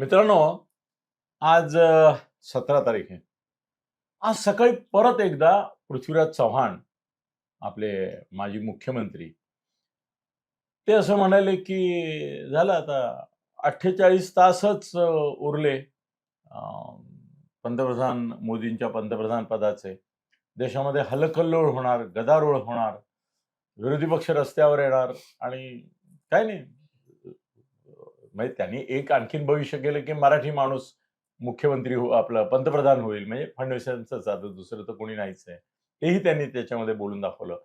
मित्रांनो आज सतरा तारीख आहे. आज सकाळी परत एकदा पृथ्वीराज चव्हाण आपले माजी मुख्यमंत्री ते असं म्हणाले की झालं आता अठ्ठेचाळीस तासच उरले. पंतप्रधान मोदींच्या पंतप्रधान पदाचे. देशामध्ये हलकल्लोळ होणार गदारोळ होणार. विरोधी पक्ष रस्त्यावर येणार आणि काय नाही. म्हणजे त्यांनी एक आणखीन भविष्य केलं की मराठी माणूस मुख्यमंत्री हो आपलं पंतप्रधान होईल. म्हणजे फडणवीसांचंच आता दुसरं तर कोणी नाहीच आहे. तेही त्यांनी त्याच्यामध्ये बोलून दाखवलं.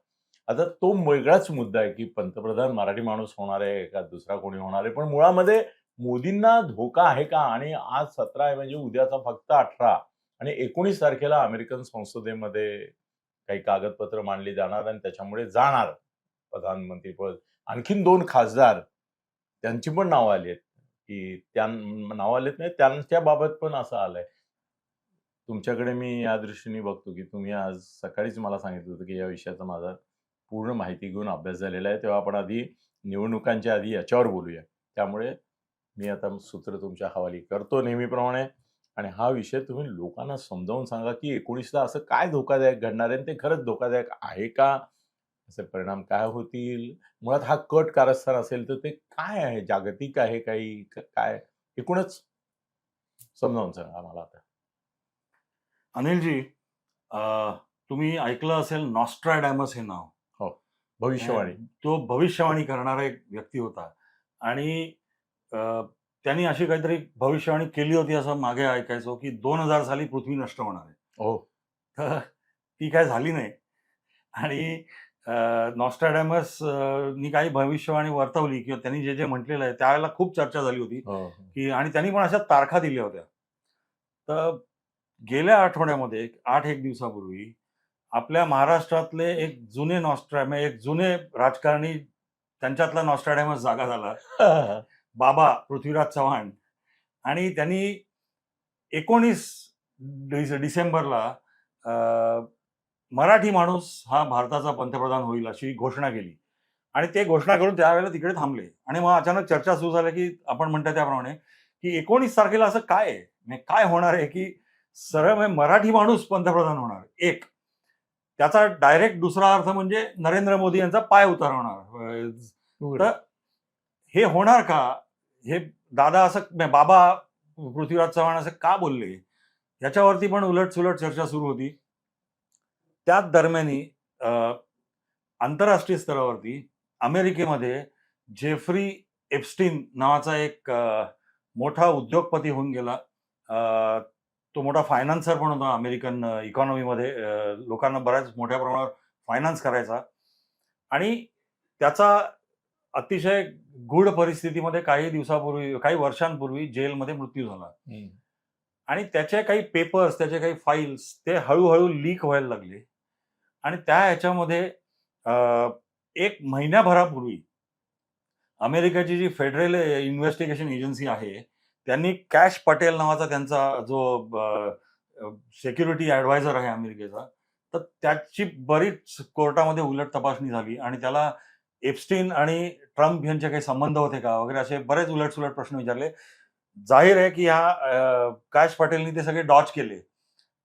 आता तो वेगळाच मुद्दा आहे की पंतप्रधान मराठी माणूस होणार आहे का दुसरा कोणी होणार आहे? पण मुळामध्ये मोदींना धोका आहे का? आणि आज सतरा आहे म्हणजे उद्याचा फक्त अठरा. आणि एकोणीस तारखेला अमेरिकन संसदेमध्ये काही कागदपत्र मांडली जाणार आणि त्याच्यामुळे जाणार प्रधानमंत्रीपद आणखीन दोन खासदार त्यांची पण नावं आली आहेत. की त्या नावं आलेत नाही त्यांच्या बाबत पण असं आलंय. तुमच्याकडे मी या दृष्टीने बघतो की तुम्ही आज सकाळीच मला सांगितलं होतं की या विषयाचा माझा पूर्ण माहिती घेऊन अभ्यास झालेला आहे. तेव्हा आपण आधी निवडणुकांच्या आधी याच्यावर बोलूया. त्यामुळे मी आता सूत्र तुमच्या हवाली करतो नेहमीप्रमाणे. आणि हा विषय तुम्ही लोकांना समजावून सांगा की एकोणीसला असं काय धोकादायक घडणार आहे ते खरंच धोकादायक आहे का? असे परिणाम काय होतील? मुळात हा कट कारस्थान असेल तर ते काय आहे? जागतिक आहे काही? काय? एकूणच समजावून सांगा मला आता. अनिलजी तुम्ही ऐकलं असेल नॉस्ट्राडॅमस हे नाव. भविष्यवाणी. तो भविष्यवाणी करणारा एक व्यक्ती होता. आणि त्यांनी अशी काहीतरी भविष्यवाणी केली होती असं मागे ऐकायचो की दोन हजार साली पृथ्वी नष्ट होणार आहे. हो. ती काय झाली नाही. आणि नॉस्ट्राडॅमस नी काही भविष्यवाणी वर्तवली किंवा त्यांनी जे जे म्हटलेलं आहे त्यावेळेला खूप चर्चा झाली होती हो की आणि त्यांनी पण अशा तारखा दिल्या होत्या. तर गेल्या आठवड्यामध्ये आठ एक दिवसापूर्वी आपल्या महाराष्ट्रातले एक जुने नॉस्ट्रॅम एक जुने राजकारणी त्यांच्यातला नॉस्ट्राडॅमस जागा झाला. बाबा पृथ्वीराज चव्हाण. आणि त्यांनी एकोणीस डिस- डिसेंबरला मराठी माणूस हा भारताचा पंतप्रधान होईल अशी घोषणा केली. आणि ते घोषणा करून त्यावेळेला तिकडे थांबले. आणि मग अचानक चर्चा सुरू झाल्या की आपण म्हणतो त्याप्रमाणे की एकोणीस तारखेला असं काय आहे? म्हणजे काय होणार आहे की सरळ म्हणजे मराठी माणूस पंतप्रधान होणार? एक. त्याचा डायरेक्ट दुसरा अर्थ म्हणजे नरेंद्र मोदी यांचा पाय उतार होणार अं, तर हे होणार का? हे दादा असं म्हणजे बाबा पृथ्वीराज चव्हाण असं का बोलले? याच्यावरती पण उलट सुलट चर्चा सुरू होती. त्याच दरम्यानी आंतरराष्ट्रीय स्तरावरती अमेरिकेमध्ये जेफ्री एप्स्टीन नावाचा एक मोठा उद्योगपती होऊन गेला. तो मोठा फायनान्सर पण होता अमेरिकन इकॉनॉमीमध्ये. लोकांना बऱ्याच मोठ्या प्रमाणावर फायनान्स करायचा. आणि त्याचा अतिशय गूढ परिस्थितीमध्ये काही दिवसापूर्वी काही वर्षांपूर्वी जेलमध्ये मृत्यू झाला. आणि त्याचे काही पेपर्स त्याचे काही फाईल्स ते हळूहळू लीक व्हायला लागले. आणि त्या ह्याच्यामध्ये एक महिन्याभरापूर्वी अमेरिकेची जी फेडरल इन्व्हेस्टिगेशन एजन्सी आहे त्यांनी कॅश पटेल नावाचा त्यांचा जो सेक्युरिटी ॲडवायझर आहे अमेरिकेचा तर त्याची बरीच कोर्टामध्ये उलट तपासणी झाली आणि त्याला एप्स्टीन आणि ट्रम्प यांचे काही संबंध होते का वगैरे असे बरेच उलट सुलट प्रश्न विचारले. जाहीर आहे की ह्या कॅश पटेलनी ते सगळे डॉच केले.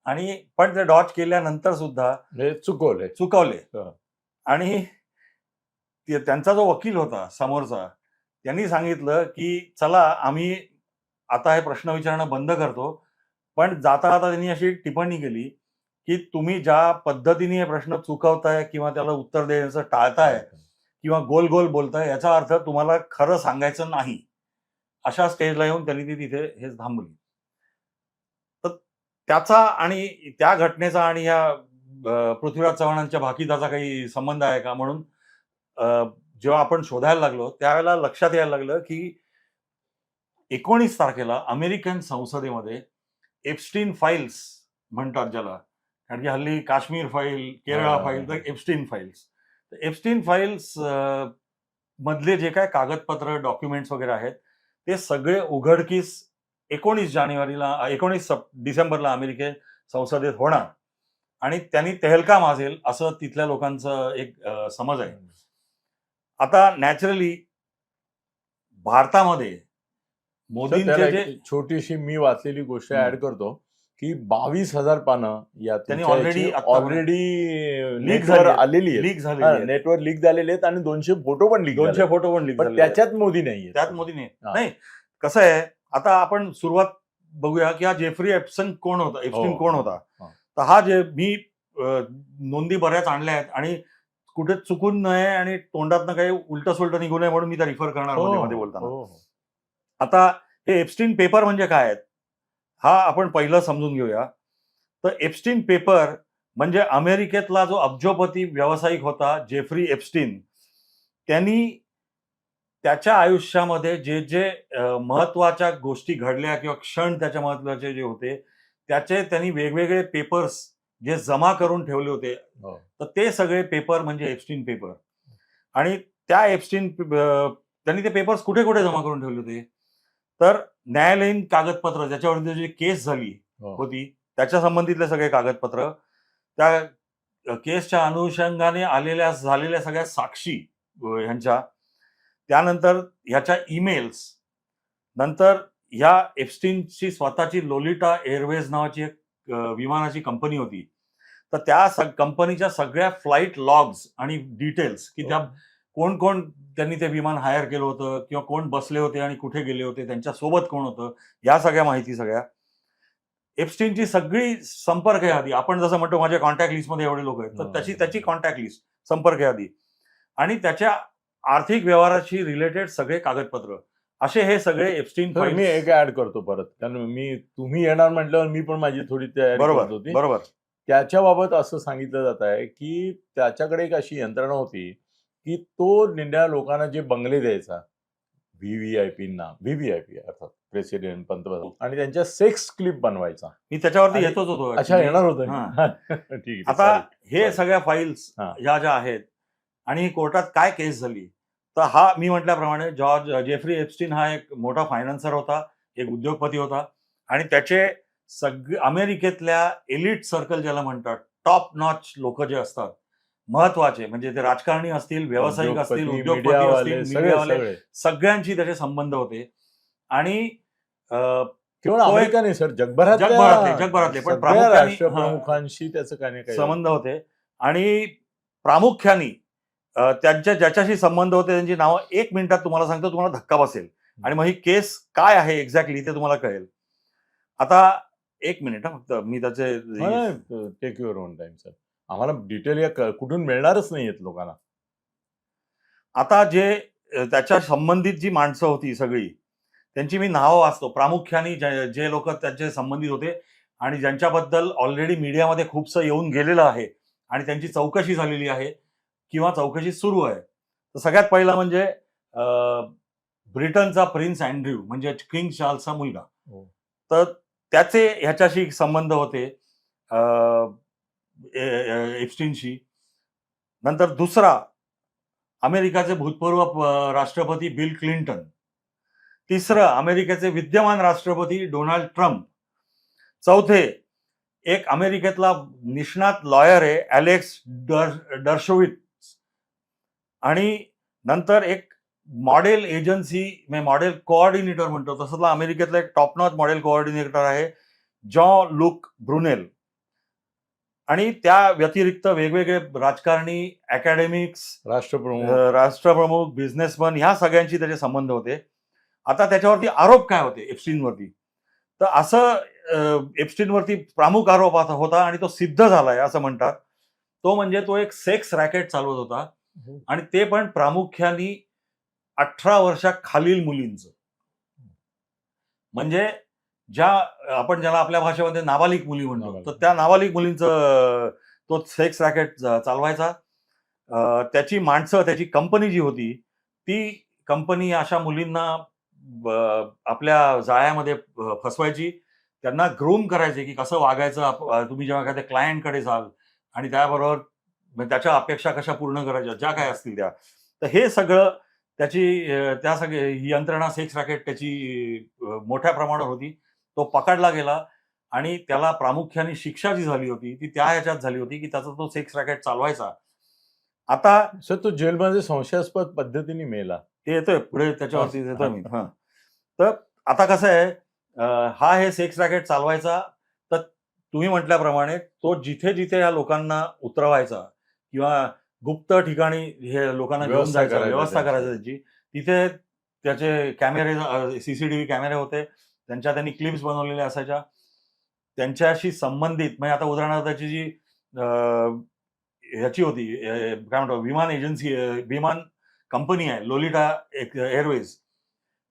आणि पण ते डॉच केल्यानंतर सुद्धा हे चुकवले. हा. आणि त्यांचा जो वकील होता समोरचा त्यांनी सांगितलं की चला आम्ही आता हे प्रश्न विचारणं बंद करतो. पण जाता जाता त्यांनी अशी टिप्पणी केली की तुम्ही ज्या पद्धतीने हे प्रश्न चुकवताय किंवा त्याला उत्तर देण्याचं टाळताय किंवा गोल गोल बोलताय याचा अर्थ तुम्हाला खरं सांगायचं नाही. अशा स्टेजला येऊन त्यांनी ती तिथे हे थांबली तर त्याचा आणि त्या घटनेचा आणि या अं, पृथ्वीराज चव्हाणांच्या भाकीदाचा काही संबंध आहे का म्हणून जेव्हा आपण शोधायला लागलो त्यावेळेला लक्षात यायला लागलं की एकोणीस तारखेला अमेरिकन संसदेमध्ये एप्स्टीन फाईल्स म्हणतात ज्याला कारण की हल्ली काश्मीर फाईल केरळा. फाईल तर एप्स्टीन फाईल्स एप्स्टीन फाईल्स मधले जे काय कागदपत्र डॉक्युमेंट्स वगैरे आहेत ते सगळे उघडकीस एकोणीस जानेवारीला एकोणीस सप डिसेंबरला अमेरिके संसदेत होणार आणि त्यांनी तेहलका माजेल असं तिथल्या लोकांचं एक समज आहे आता नॅचरली भारतामध्ये मोदींचे जे छोटीशी मी वाचलेली गोष्ट. ऍड करतो की बावीस हजार पानं या त्यांनी आत्तापर्यंत ऑलरेडी लीक झाली आलेली लीक झालेली आहेत. नेटवर लीक झालेले आहेत आणि दोनशे फोटो पण लीक दोनशे फोटो पण लीक. त्याच्यात मोदी नाहीये त्यात मोदीने हा. नाही कसं आहे आता आपण सुरुवात बघूया की हा जेफ्री एप्सन कोण होता एप्स्टिन हो. कोण होता. तर हा जे मी नोंदी बऱ्याच आणल्या आहेत आणि कुठे चुकून नये आणि तोंडातनं काही उलट सुलट निघू नये म्हणून मी त्या रिफर करणार हो, मध्ये बोलताना हो. आता हे एप्स्टिन पेपर म्हणजे काय आहेत हा आपण पहिलं समजून घेऊया तर एप्स्टिन पेपर म्हणजे अमेरिकेतला जो अब्जोपती व्यावसायिक होता जेफ्री एप्स्टिन त्यांनी त्याच्या आयुष्यामध्ये जे जे महत्त्वाच्या गोष्टी घडल्या किंवा क्षण त्याच्या महत्त्वाचे जे होते त्याचे त्यांनी वेगवेगळे पेपर्स जे जमा करून ठेवले होते हो. तर ते सगळे पेपर म्हणजे एप्स्टिन पेपर आणि त्या एप्स्टिन त्यांनी ते पेपर्स कुठे कुठे जमा करून ठेवले होते तर न्यायालयीन कागदपत्र ज्याच्यावरती जी केस झाली हो. होती त्याच्या संबंधितले सगळे कागदपत्र त्या केसच्या अनुषंगाने आलेल्या झालेल्या सगळ्या साक्षी ह्यांच्या त्यानंतर ह्याच्या ईमेल्स नंतर ह्या एप्स्टिनची स्वतःची लोलिटा एअरवेज नावाची एक विमानाची कंपनी होती. तर त्या स- कंपनीच्या सगळ्या फ्लाईट लॉग्स आणि डिटेल्स की त्या कोण कोण त्यांनी ते विमान हायर केलं होतं किंवा कोण बसले होते आणि कुठे गेले होते त्यांच्यासोबत कोण होतं या सगळ्या माहिती सगळ्या. एप्स्टिनची सगळी संपर्क यादी आपण जसं म्हणतो माझ्या कॉन्टॅक्ट लिस्टमध्ये एवढे लोक आहेत तर हो. त्याची त्याची कॉन्टॅक्ट लिस्ट संपर्क यादी. आणि त्याच्या आर्थिक व्यवहाराशी रिलेटेड सगळे कागदपत्र असे हे सगळे एप्स्टिन मी एक ऍड करतो परत कारण मी तुम्ही येणार म्हटल्यावर मी पण माझी थोडी तयारी करत होती बरोबर त्याच्या बाबत असं सांगितलं जात आहे की त्याच्याकडे एक अशी यंत्रणा होती की तो निंड्या लोकांना जे बंगले द्यायचा व्हीव्हीआयपींना व्हीव्हीआयपी अर्थात प्रेसिडेंट पंतप्रधान आणि त्यांच्या सेक्स क्लिप बनवायचा मी त्याच्यावरती येतोच होतो अच्छा. येणार होतं. ठीक आहे आता. हे. सगळ्या फाईल्स. ह्या ज्या आहेत आणि कोर्टात काय केस झाली? तर हा मी म्हटल्याप्रमाणे जॉर्ज जेफ्री एप्स्टिन हा एक मोठा फायनान्सर होता एक उद्योगपती होता आणि त्याचे सगळे अमेरिकेतल्या एलिट सर्कल ज्याला म्हणतात टॉप नॉच लोक जे असतात महत्त्वाचे म्हणजे ते राजकारणी असतील व्यावसायिक असतील उद्योगपती, असतील मीडियावाले सगळे. सगळ्यांशी त्याचे संबंध होते. आणि केवळ सर जगभरातल्या जगभरातले- जगभरातले, पण प्रामुख्याने- राष्ट्रप्रमुखांशी त्याचं काही ना काही संबंध होते. आणि प्रामुख्याने त्यांच्या ज्याच्याशी संबंध होते त्यांची नावं एक मिनिटात तुम्हाला सांगतो तुम्हाला धक्का बसेल. आणि मग ही केस काय आहे एक्झॅक्टली ते तुम्हाला कळेल. आता एक मिनिट हा फक्त मी त्याचे take your own time sir आम्हाला डिटेल या कुठून मिळणारच नाहीयेत लोकांना. आता जे त्याच्या संबंधित जी माणसं होती सगळी त्यांची मी नावं वाचतो. प्रामुख्याने जे जे लोक त्यांचे संबंधित होते आणि ज्यांच्याबद्दल ऑलरेडी मीडियामध्ये खूपसं येऊन गेलेलं आहे आणि त्यांची चौकशी झालेली आहे किंवा चौकशी सुरू आहे. तर सगळ्यात पहिला म्हणजे ब्रिटनचा प्रिन्स अँड्र्यू म्हणजे किंग चार्ल्सचा मुलगा. हो. तर त्याचे ह्याच्याशी संबंध होते एप्स्टिनशी. नंतर दुसरा अमेरिकाचे भूतपूर्व राष्ट्रपती बिल क्लिंटन. तिसरं अमेरिकेचे विद्यमान राष्ट्रपती डोनाल्ड ट्रम्प. चौथे एक अमेरिकेतला निष्णात लॉयर आहे अलेक्स डर डर्शोविट. आणि नंतर एक मॉडेल एजन्सी म्हणजे मॉडेल कोऑर्डिनेटर म्हणतो तसंच अमेरिकेतला एक टॉप नॉच मॉडेल कोऑर्डिनेटर आहे जॉ लुक ब्रुनेल. आणि त्या व्यतिरिक्त वेगवेगळे राजकारणी अकॅडमिक्स राष्ट्रप्रमुख. राष्ट्रप्रमुख बिझनेसमन ह्या सगळ्यांशी त्याचे संबंध होते. आता त्याच्यावरती आरोप काय होते एप्स्टिनवरती तर असं एप्स्टिनवरती प्रामुख आरोप आता होता आणि तो सिद्ध झालाय असं म्हणतात. तो म्हणजे तो एक सेक्स रॅकेट चालवत होता. आणि ते पण प्रामुख्याने अठरा वर्षाखालील मुलींचं. म्हणजे ज्या आपण ज्याला आपल्या भाषेमध्ये नाबालिक मुली म्हणतो. तर त्या नाबालिक मुलींचं तो सेक्स रॅकेट चालवायचा. त्याची माणसं त्याची कंपनी जी होती ती कंपनी अशा मुलींना आपल्या जाळ्यामध्ये फसवायची. त्यांना ग्रूम करायचे की कसं वागायचं तुम्ही जेव्हा एखाद्या क्लायंटकडे जाल आणि त्याबरोबर त्याच्या अपेक्षा कशा पूर्ण करायच्या ज्या काय असतील त्या. तर हे सगळं त्याची त्या सगळे ही यंत्रणा सेक्स रॅकेट त्याची मोठ्या प्रमाणावर होती. तो पकडला गेला आणि त्याला प्रामुख्याने शिक्षा जी झाली होती ती त्या ह्याच्यात झाली होती की त्याचा तो सेक्स रॅकेट चालवायचा. आता सर तो जेलमध्ये संशयास्पद पद्धतीने मेला. ते येतोय पुढे त्याच्यावरती. येतोय मी. हा. तर आता कसं आहे हा हे सेक्स रॅकेट चालवायचा तर तुम्ही म्हटल्याप्रमाणे तो जिथे जिथे या लोकांना उतरवायचा किंवा गुप्त ठिकाणी हे लोकांना घेऊन व्यवस्था जायचं व्यवस्था. करायची त्याची. तिथे त्याचे कॅमेरे सीसीटीव्ही कॅमेरे होते. त्यांच्या त्यांनी क्लिप्स बनवलेल्या असायच्या. त्यांच्याशी संबंधित म्हणजे आता उदाहरणार्थ त्याची जी ह्याची होती काय म्हणतो विमान एजन्सी विमान कंपनी आहे लोलिटा एअरवेज.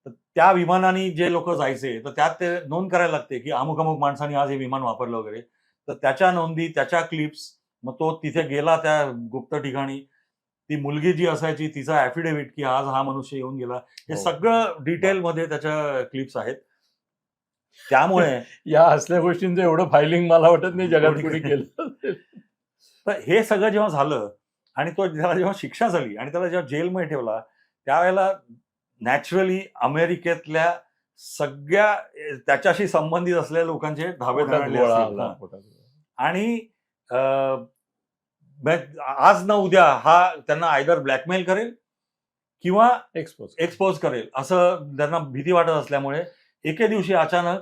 तर त्या विमानाने जे लोक जायचे तर त्यात ते नोंद करायला लागते की अमुक अमुक माणसांनी आज हे विमान वापरलं वगैरे. तर त्याच्या नोंदी त्याच्या क्लिप्स मग तो तिथे गेला त्या गुप्त ठिकाणी ती मुलगी जी असायची तिचा ऍफिडेव्हिट की आज हा मनुष्य येऊन गेला हे हो. सगळं डिटेलमध्ये त्याच्या क्लिप्स आहेत त्यामुळे या असल्या गोष्टींचं एवढं फायलिंग मला वाटत नाही जगात कोणी कुणी केलं. तर हे सगळं जेव्हा झालं आणि तो त्याला जेव्हा शिक्षा झाली आणि त्याला जेव्हा जेलमध्ये ठेवला त्यावेळेला नॅचरली अमेरिकेतल्या सगळ्या त्याच्याशी संबंधित असलेल्या लोकांचे धाबे गोळा. आणि आज ना उद्या हा त्यांना आयदर ब्लॅकमेल करेल किंवा एक्सपोज एक्सपोज करेल. असं त्यांना भीती वाटत असल्यामुळे एके दिवशी अचानक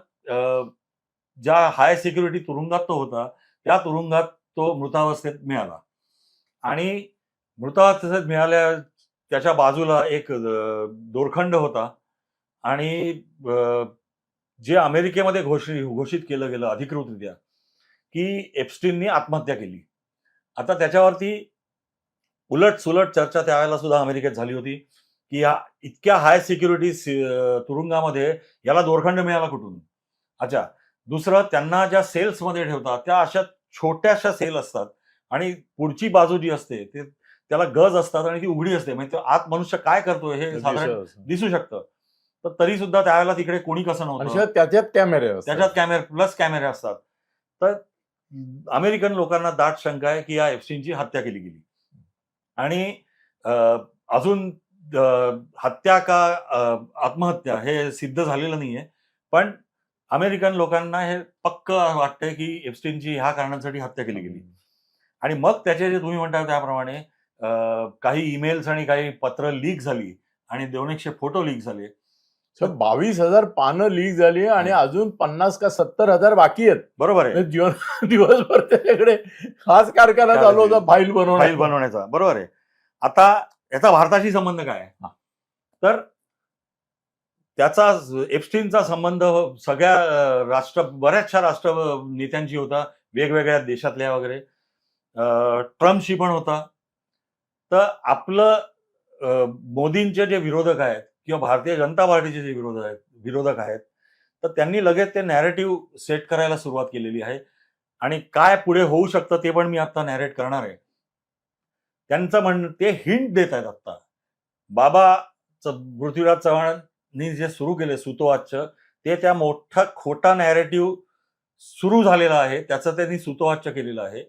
ज्या हाय सिक्युरिटी तुरुंगात तो होता त्या तुरुंगात तो मृतावस्थेत मिळाला. आणि मृतावस्थेत मिळाल्या त्याच्या बाजूला एक दोरखंड होता. आणि जे अमेरिकेमध्ये घोषित घोषित केलं गेलं अधिकृतरित्या की एप्स्टिननी आत्महत्या केली. आता त्याच्यावरती उलट सुलट चर्चा त्यावेळेला सुद्धा अमेरिकेत झाली होती की या इतक्या हाय सिक्युरिटी तुरुंगामध्ये याला दोरखंड मिळाला कुठून? अच्छा दुसरं त्यांना ज्या सेल्समध्ये ठेवतात त्या अशा छोट्याशा सेल असतात आणि पुढची बाजू जी असते ते त्याला गज असतात आणि ती उघडी असते. म्हणजे आत मनुष्य काय करतोय हे साधारण. दिसू शकतं. तर तरी सुद्धा त्यावेळेला तिकडे कोणी कसं नव्हतं? त्याच्यात कॅमेरे. त्याच्यात कॅमेरे प्लस कॅमेरे असतात. तर अमेरिकन लोकांना दाट शंका आहे की या एफसीनची हत्या केली गेली. आणि अजून हत्या का आत्महत्या हे सिद्ध झालेलं नाहीये. पण अमेरिकन लोकांना हे पक्क वाटतंय की एफस्टीनची ह्या कारणांसाठी हत्या केली गेली. आणि मग त्याचे जे तुम्ही म्हणता त्याप्रमाणे काही ईमेल्स आणि काही पत्र लीक झाली आणि दोन एकशे फोटो लीक झाले. बावीस हजार पानं लीक झाली आणि अजून पन्नास का सत्तर हजार बाकी आहेत. बरोबर आहे. म्हणजे जीवन दिवसभर त्याच्याकडे हाच कारखाना चालू होता फाईल बनवणं फाईल बनवण्याचा. बरोबर आहे. आता याचा भारताशी संबंध काय? हा. तर त्याचा एप्स्टीनचा संबंध सगळ्या राष्ट्र बऱ्याचशा राष्ट्र नेत्यांशी होता. वेगवेगळ्या देशातल्या वगैरे. ट्रम्पशी पण होता. तर आपलं मोदींचे जे विरोधक आहेत किंवा भारतीय जनता पार्टीचे जे विरोधक आहेत विरोधक आहेत तर त्यांनी लगेच ते नॅरेटिव्ह सेट करायला सुरुवात केलेली आहे. आणि काय पुढे होऊ शकतं ते पण मी आता नॅरेट करणार आहे. त्यांचं म्हणणं ते हिंट देत आहेत आत्ता. बाबा पृथ्वीराज चव्हाणांनी जे सुरू केले सुतोवाच्य ते त्या मोठा खोटा नॅरेटिव्ह सुरू झालेला आहे. त्याचं त्यांनी सुतोवाच्य केलेलं आहे.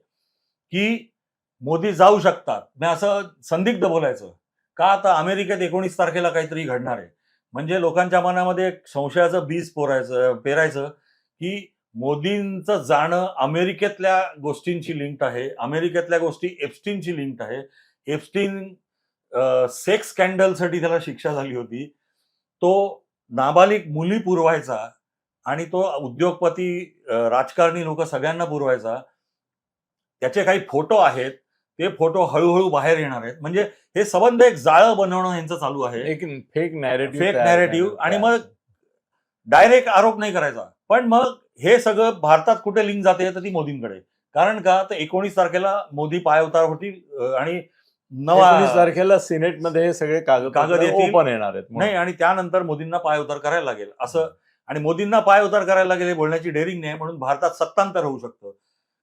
की मोदी जाऊ शकतात. मी असं संदिग्ध बोलायचं. का आता अमेरिकेत एकोणीस तारखेला काहीतरी घडणार आहे? म्हणजे लोकांच्या मनामध्ये एक संशयाचं बीज पोरायचं पेरायचं की मोदींचं जाणं अमेरिकेतल्या गोष्टींची लिंक आहे अमेरिकेतल्या गोष्टी एप्स्टीनची लिंक आहे. एप्स्टीन सेक्स स्कॅन्डलसाठी त्याला शिक्षा झाली होती. तो नाबालिक मुली पुरवायचा आणि तो उद्योगपती राजकारणी लोक सगळ्यांना पुरवायचा. त्याचे काही फोटो आहेत. ते फोटो हळूहळू बाहेर येणार आहेत. म्हणजे हे संबंध एक जाळं बनवणं यांचं चालू आहे. एक फेक नॅरेटिव्ह फेक नॅरेटिव्ह आणि मग डायरेक्ट आरोप नाही करायचा. पण मग हे सगळं भारतात कुठे लिंक जाते तर ती मोदींकडे. कारण का? तर एकोणीस तारखेला मोदी पायउतार होतील अं, आणि नवा तारखेला सिनेटमध्ये हे सगळे कागद कागद. ओपन येणार आहेत नाही आणि त्यानंतर मोदींना पायउतार करायला लागेल. असं. आणि मोदींना पायउतार करायला लागेल हे बोलण्याची डेअरिंग नाही म्हणून भारतात सत्तांतर होऊ शकतं.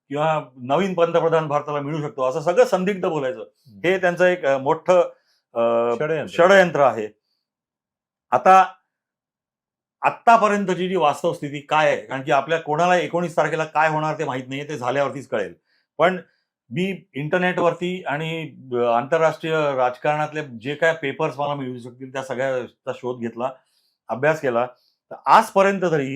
किंवा नवीन पंतप्रधान भारताला मिळू शकतो असं सगळं संदिग्ध बोलायचं. हे त्यांचं एक मोठं षडयंत्र. आहे. आता आत्तापर्यंतची जी वास्तव स्थिती काय आहे? कारण की आपल्या कोणाला एकोणीस तारखेला काय होणार ते माहीत नाहीये ते झाल्यावरतीच कळेल. पण मी इंटरनेटवरती आणि आंतरराष्ट्रीय राजकारणातले जे काय पेपर्स मला मिळू शकतील त्या सगळ्याचा शोध घेतला अभ्यास केला. तर आजपर्यंत तरी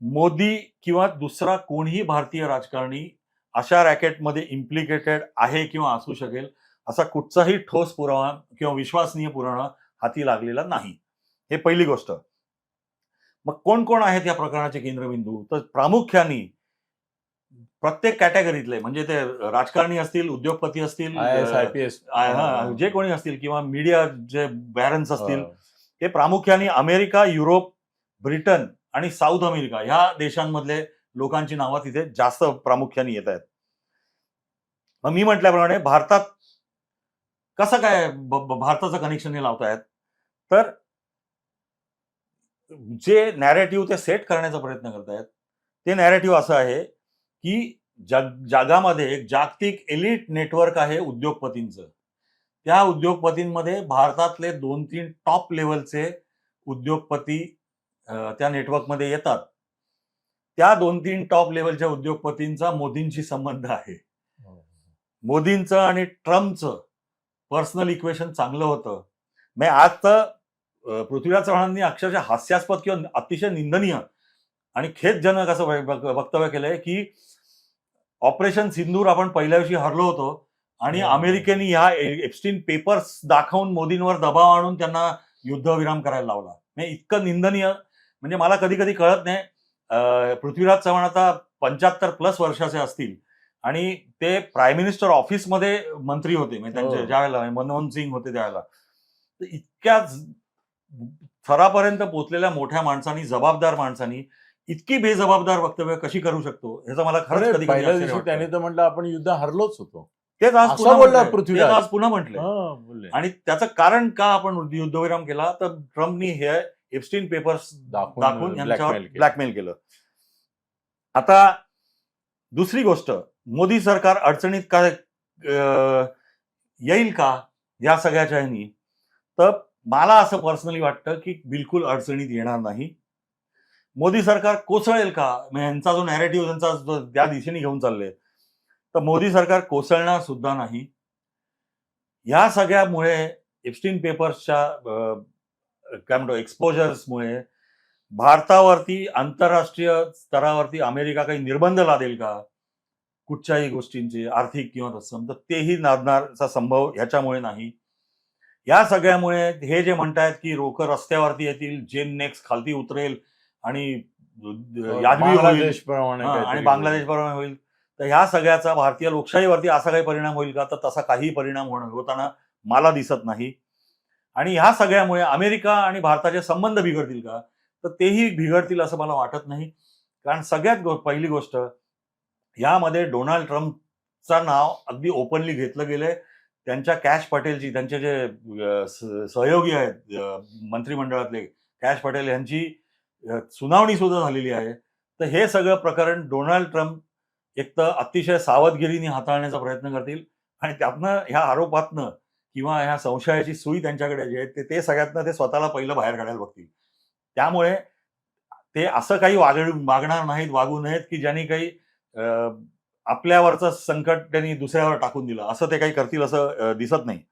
मोदी किंवा दुसरा कोणीही भारतीय राजकारणी अशा रॅकेटमध्ये इम्प्लिकेटेड आहे किंवा असू शकेल असा कुठचाही ठोस पुरावा किंवा विश्वसनीय पुरावा हाती लागलेला नाही. हे पहिली गोष्ट. मग कोण कोण आहेत या प्रकरणाचे केंद्रबिंदू? तर प्रामुख्याने प्रत्येक कॅटेगरीतले म्हणजे ते राजकारणी असतील उद्योगपती असतील हा, जे कोणी असतील किंवा मीडिया जे बॅरन्स असतील ते प्रामुख्याने अमेरिका युरोप ब्रिटन आणि साऊथ अमेरिका ह्या देशांमधले लोकांची नावं तिथे जास्त प्रामुख्याने येत आहेत. मग मी म्हटल्याप्रमाणे भारतात कसं काय भारताचं कनेक्शन हे लावतायत? तर जे नॅरेटिव्ह ते सेट करण्याचा प्रयत्न करतायत ते नॅरेटिव्ह असं आहे की जग जगामध्ये एक जागतिक एलिट नेटवर्क आहे उद्योगपतींचं. त्या उद्योगपतींमध्ये भारतातले दोन तीन टॉप लेवलचे उद्योगपती त्या नेटवर्कमध्ये येतात. त्या दोन तीन टॉप लेवलच्या उद्योगपतींचा मोदींशी संबंध आहे. मोदींचं आणि ट्रम्पचं पर्सनल इक्वेशन चांगलं होतं. मी आज तर पृथ्वीराज चव्हाणांनी अक्षरशः हास्यास्पद किंवा अतिशय निंदनीय आणि खेदजनक असं वक- वक- वक्तव्य केलंय की ऑपरेशन सिंदूर आपण पहिल्या दिवशी हरलो होतो आणि हो. अमेरिकेने ह्या एप्स्टीन पेपर्स दाखवून मोदींवर दबाव आणून त्यांना युद्धविराम करायला लावला. इतकं निंदनीय म्हणजे मला कधी कधी कळत नाही पृथ्वीराज चव्हाण आता पंच्याहत्तर प्लस वर्षाचे असतील आणि ते प्राईम मिनिस्टर ऑफिसमध्ये मंत्री होते म्हणजे त्यांचे हो. ज्या वेळेला मनमोहन सिंग होते त्यावेळेला तर इतक्या थरापर्यंत पोचलेल्या मोठ्या माणसांनी जबाबदार माणसांनी इतकी बेजबाबदार वक्तव्य कशी करू शकतो ह्याचं मला खरंच कधी. त्याने तर म्हटलं आपण युद्ध हरलोच होतो तेच आज पुन्हा. तेच आज पुन्हा बोलले. आणि त्याचं कारण का आपण युद्धविराम केला तर ट्रम्पनी हे एप्स्टीन पेपर्स दाखवून यांच्यावर. ब्लॅकमेल केलं. आता दुसरी गोष्ट मोदी सरकार अडचणीत का अं, येईल का या सगळ्याच्या ह्यानी? तर मला असं पर्सनली वाटतं की बिलकुल अडचणीत येणार नाही. मोदी सरकार कोसळेल का? म्हणजे यांचा जो नॅरेटिव्ह त्यांचा जो त्या दिशेने घेऊन चालले तर मोदी सरकार कोसळणार सुद्धा नाही. या सगळ्यामुळे एप्स्टीन पेपर्सच्या काय म्हणतो एक्सपोजर्समुळे भारतावरती आंतरराष्ट्रीय स्तरावरती अमेरिका काही निर्बंध लादेल का? कुठच्याही गोष्टींचे आर्थिक किंवा तत्सम तर तेही लादणारचा संभव ह्याच्यामुळे नाही. या सगळ्यामुळे हे जे म्हणतायत की लोक रस्त्यावरती येतील जेन नेक्स्ट खालती उतरेल आणि हा, आणि बांगलादेश बरोबर होईल. तर ह्या सगळ्याचा भारतीय लोकशाहीवरती असा काही परिणाम होईल का? तर तसा काही परिणाम होणं होताना मला दिसत नाही. आणि ह्या सगळ्यामुळे अमेरिका आणि भारताचे संबंध बिघडतील का? तर तेही बिघडतील असं मला वाटत नाही. कारण सगळ्यात गो- पहिली गोष्ट यामध्ये डोनाल्ड ट्रम्पचं नाव अगदी ओपनली घेतलं गेलंय. त्यांच्या कॅश पटेलची त्यांचे जे सहयोगी आहेत मंत्रिमंडळातले कॅश पटेल यांची सुनावणी सुद्धा झालेली आहे. तर हे सगळं प्रकरण डोनाल्ड ट्रम्प एक तर अतिशय सावधगिरीने हाताळण्याचा प्रयत्न करतील आणि त्यातनं ह्या आरोपातनं किंवा ह्या संशयाची सुई त्यांच्याकडे जी आहे ते- सगळ्यातनं ते स्वतःला पहिलं बाहेर काढायला बघतील. त्यामुळे ते असं काही वाग वागणार नाहीत वागू नयेत की ज्यांनी काही आपल्यावरचं संकट त्यांनी दुसऱ्यावर टाकून दिलं. असं ते काही करतील असं दिसत नाही.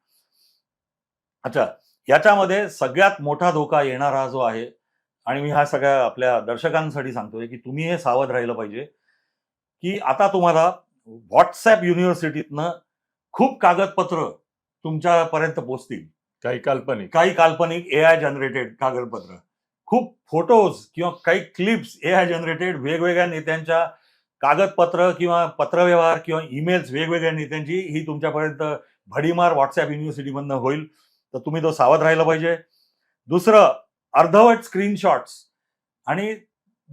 अच्छा याच्यामध्ये सगळ्यात मोठा धोका येणारा जो आहे आणि मी हा सगळ्या आपल्या दर्शकांसाठी सांगतोय की तुम्ही हे सावध राहिलं पाहिजे की आता तुम्हाला व्हॉट्सॲप युनिव्हर्सिटीतनं खूप कागदपत्र तुमच्यापर्यंत पोचतील. काही काल्पनिक. काही काल्पनिक ए आय जनरेटेड कागदपत्र. खूप फोटोज किंवा काही क्लिप्स ए आय जनरेटेड वेगवेगळ्या नेत्यांच्या कागदपत्र किंवा पत्रव्यवहार किंवा ईमेल्स वेगवेगळ्या नेत्यांची ही तुमच्यापर्यंत भडीमार व्हॉट्सअप युनिव्हर्सिटीमधनं होईल. तर तुम्ही तो सावध राहिला पाहिजे. दुसरं अर्धवट स्क्रीनशॉट्स आणि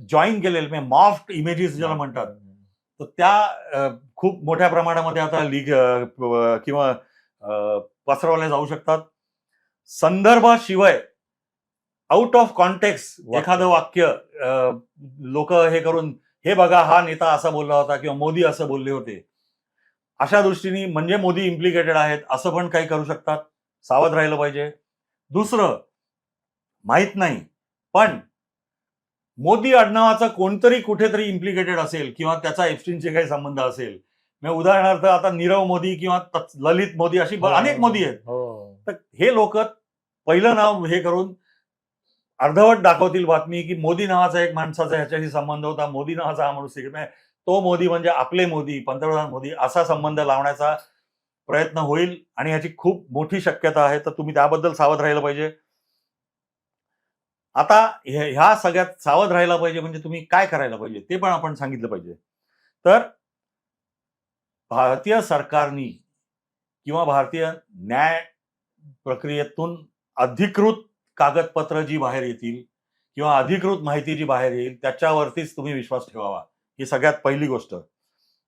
जॉईन केलेले म्हणजे मॉफ्ट इमेजेस ज्याला म्हणतात. तर त्या खूप मोठ्या प्रमाणामध्ये आता प- किंवा पसरवल्या जाऊ शकतात. संदर्भाशिवाय आउट ऑफ कॉन्टेक्स्ट वाक्य. एखादं वाक्य लोक हे करून हे बघा हा नेता असा बोलला होता किंवा मोदी असं बोलले होते. अशा दृष्टीने म्हणजे मोदी इम्प्लिकेटेड आहेत असं पण काही करू शकतात. सावध राहिलं पाहिजे. दुसरं माहीत नाही पण मोदी आडनावाचं कोणतरी कुठेतरी इम्प्लिकेटेड असेल किंवा त्याचा एप्स्टिनचे काही संबंध असेल म्हणजे उदाहरणार्थ आता नीरव मोदी किंवा ललित मोदी अशी ब- अनेक मोदी आहेत. हो. तर हे लोक पहिलं नाव हे करून अर्धवट दाखवतील बातमी की मोदी नावाचा एक माणसाचा ह्याच्याशी संबंध होता मोदी नावाचा हा माणूस तिकडे. तो मोदी म्हणजे आपले मोदी पंतप्रधान मोदी असा संबंध लावण्याचा प्रयत्न होईल आणि ह्याची खूप मोठी शक्यता आहे. तर तुम्ही त्याबद्दल सावध राहिलं पाहिजे. आता हे- ह्या सगळ्यात सावध राहायला पाहिजे म्हणजे तुम्ही काय करायला पाहिजे ते पण आपण सांगितलं पाहिजे. तर भारतीय सरकारनी किंवा भारतीय न्याय प्रक्रियेतून अधिकृत कागदपत्र जी बाहेर येतील किंवा अधिकृत माहिती जी बाहेर येईल त्याच्यावरतीच तुम्ही विश्वास ठेवावा. ही सगळ्यात पहिली गोष्ट.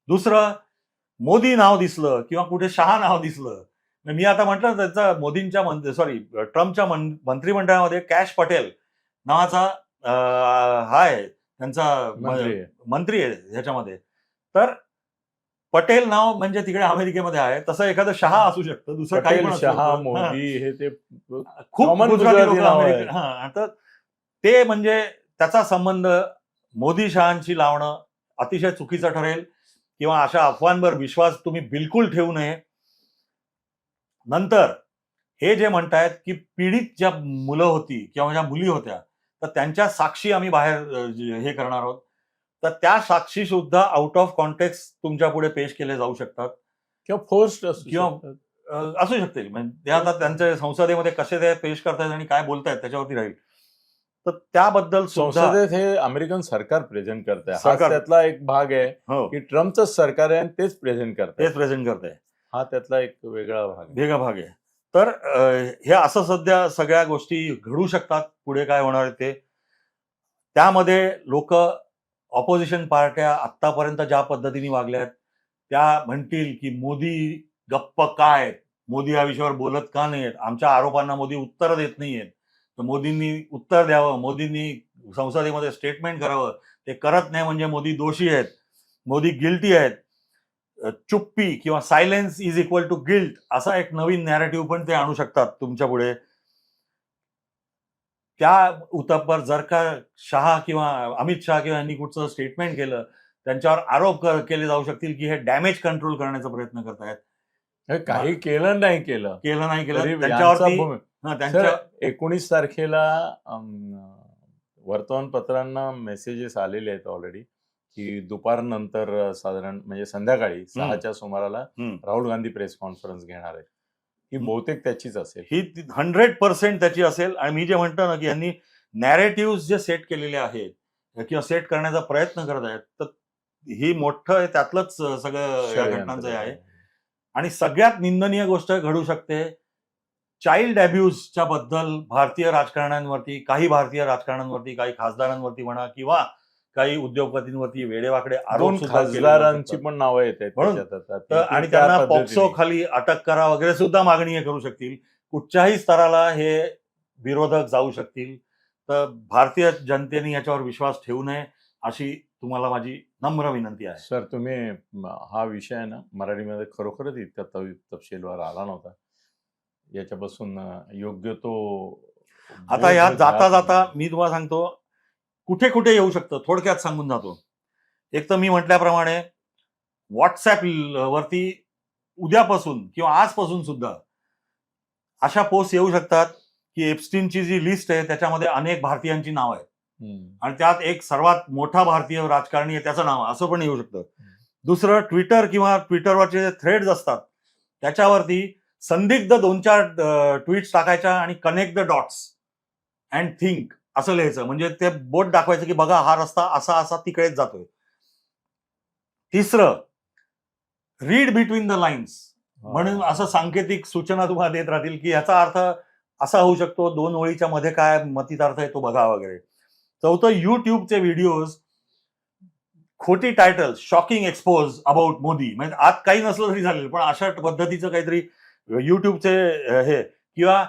दुसरं मोदी नाव दिसलं किंवा कुठे शहा नाव दिसलं. मी आता म्हटलं ना, त्यांचा मोदींच्या सॉरी ट्रम्पच्या मं- मंत्रिमंडळामध्ये कॅश पटेल नावाचा हा आहे त्यांचा. मंत्री आहे ह्याच्यामध्ये. तर पटेल नाव म्हणजे तिकडे अमेरिकेमध्ये आहे. तसं एखादं शहा असू शकतं दुसरं काही पण शहा. मोदी हे. ते खूप हा ते म्हणजे त्याचा संबंध मोदी शहांशी लावणं अतिशय चुकीचं ठरेल किंवा अशा अफवांवर विश्वास तुम्ही बिलकुल ठेवू नये. नंतर हे जे म्हणतायत की पीडित ज्या मुलं होती किंवा ज्या मुली होत्या तर त्यांच्या साक्षी आम्ही बाहेर हे करणार आहोत. तर त्या साक्षी सुद्धा आउट ऑफ कॉन्टेक्स्ट तुमच्यापुढे पेश केले जाऊ शकतात. किंवा फोर्स्ट किंवा- असू शकतील. म्हणजे आता त्यांच्या संसदेमध्ये कसे ते पेश करतायत आणि काय बोलतायत त्याच्यावरती राहील. तर त्याबद्दल संसदेत हे अमेरिकन सरकार प्रेझेंट करत आहे सरकार- त्यातला एक भाग आहे हो. की ट्रम्पचं सरकार आहे आणि तेच प्रेझेंट करत तेच प्रेझेंट करताय. हा त्यातला एक वेगळा भाग आहे. वेगळा भाग आहे. तर हे असं सध्या सगळ्या गोष्टी घडू शकतात. पुढे काय होणार आहे ते. त्यामध्ये लोक ऑपोजिशन पार्ट्या आत्तापर्यंत ज्या पद्धतीने वागल्यात त्या म्हणतील की मोदी गप्प काय मोदी या विषयावर बोलत का नाहीयेत? आमच्या आरोपांना मोदी उत्तर देत नाहीयेत. तर मोदींनी उत्तर द्यावं मोदींनी संसदेमध्ये स्टेटमेंट करावं. ते करत नाही म्हणजे मोदी दोषी आहेत. मोदी गिल्टी आहेत. चुप्पी किंवा silence is equal to guilt असा एक नवीन नॅरेटिव्ह पण ते आणू शकतात तुमच्यापुढे. त्या उतप्पर जर का शहा किंवा अमित शहा किंवा यांनी कुठचं स्टेटमेंट केलं त्यांच्यावर आरोप केले जाऊ शकतील की हे डॅमेज कंट्रोल करण्याचा प्रयत्न करतायत. हे काही केलं नाही केलं. केलं नाही केलं. यांचा त्यांच्यावरती भूमी- हा, त्यांच्या सर एकोणीस तारखेला वर्तमानपत्रांना मेसेजेस आलेले आहेत ऑलरेडी की दुपारनंतर साधारण म्हणजे संध्याकाळी सहाच्या सुमाराला. राहुल गांधी प्रेस कॉन्फरन्स घेणार आहेत. ही बहुतेक त्याचीच असेल. ही हंड्रेड पर्सेंट त्याची असेल आणि मी जे म्हणतो ना की यांनी नॅरेटिव्ह जे सेट केलेले आहेत किंवा सेट करण्याचा प्रयत्न करत आहेत तर ही मोठं त्यातलंच सगळं या घटनांचं आहे. आणि सगळ्यात निंदनीय गोष्ट घडू शकते चाइल्ड अब्युजच्या बद्दल भारतीय राजकारण्यांवरती काही भारतीय राजकारण्यांवरती काही खासदारांवरती म्हणा किंवा काही उद्योगपतींवरती वेडेवाकडे आरोप खासदारांची. पण नावं येत आहेत आणि त्या त्यांना. पॉक्सो खाली अटक करा वगैरे सुद्धा मागणी करू शकतील कुठच्याही स्तराला हे विरोधक जाऊ शकतील तर भारतीय जनतेने याच्यावर विश्वास ठेवू नये अशी तुम्हाला माझी नम्र विनंती आहे सर तुम्ही हा विषय ना मराठीमध्ये खरोखरच इतका तव- तपशीलवार आला नव्हता याच्यापासून योग्य तो आता या जाता जाता. मी तुम्हाला सांगतो कुठे कुठे येऊ शकतं? थोडक्यात सांगून जातो. एक तर मी म्हटल्याप्रमाणे व्हॉट्सॲप वरती उद्यापासून किंवा आजपासून सुद्धा अशा पोस्ट येऊ शकतात की एप्स्टीनची जी लिस्ट आहे त्याच्यामध्ये अनेक भारतीयांची नाव आहेत. आणि त्यात एक सर्वात मोठा भारतीय राजकारणी आहे त्याचं नाव असं पण येऊ शकतं. दुसरं ट्विटर किंवा ट्विटरवरचे जे थ्रेड्स असतात त्याच्यावरती संदिग्ध दोन चार ट्विट्स टाकायच्या आणि connect the dots and think असं लिहायचं. म्हणजे ते बोट दाखवायचं की बघा हा रस्ता असा असा तिकडेच जातोय. तिसरं रीड बिटवीन द लाईन्स म्हणून असं सांकेतिक सूचना तुम्हाला देत राहतील की याचा अर्थ असा होऊ शकतो दोन ओळीच्या मध्ये काय मतितार्थ आहे तो बघा वगैरे. चौथं युट्यूबचे व्हिडिओज खोटी title shocking expose about Modi. म्हणजे आत काही नसलं तरी चालेल पण अशा पद्धतीचं काहीतरी युट्यूबचे हे किंवा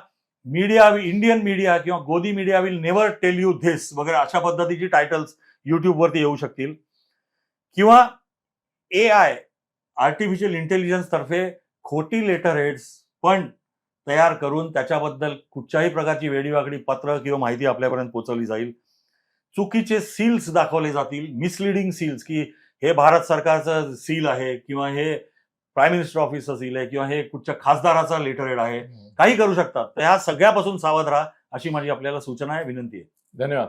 मीडिया इंडियन मीडिया किंवा गोदी media will never tell you this वगैरे अशा पद्धतीची टायटल्स युट्यूबवरती येऊ शकतील. किंवा ए आय आर्टिफिशियल इंटेलिजन्स तर्फे खोटी लेटर हेड्स पण तयार करून त्याच्याबद्दल कुठच्याही प्रकारची वेडीवाकडी पत्र किंवा माहिती आपल्यापर्यंत पोहोचवली जाईल. चुकीचे सील्स दाखवले जातील मिसलिडिंग सील्स की हे भारत सरकारचं सील आहे किंवा हे प्राईम मिनिस्टर ऑफिसचं सील आहे किंवा हे कुठच्या खासदाराचा लेटर हेड आहे काही करू शकतात. तर ह्या सगळ्यापासून सावध राहा अशी माझी आपल्याला सूचना आहे विनंती आहे. धन्यवाद.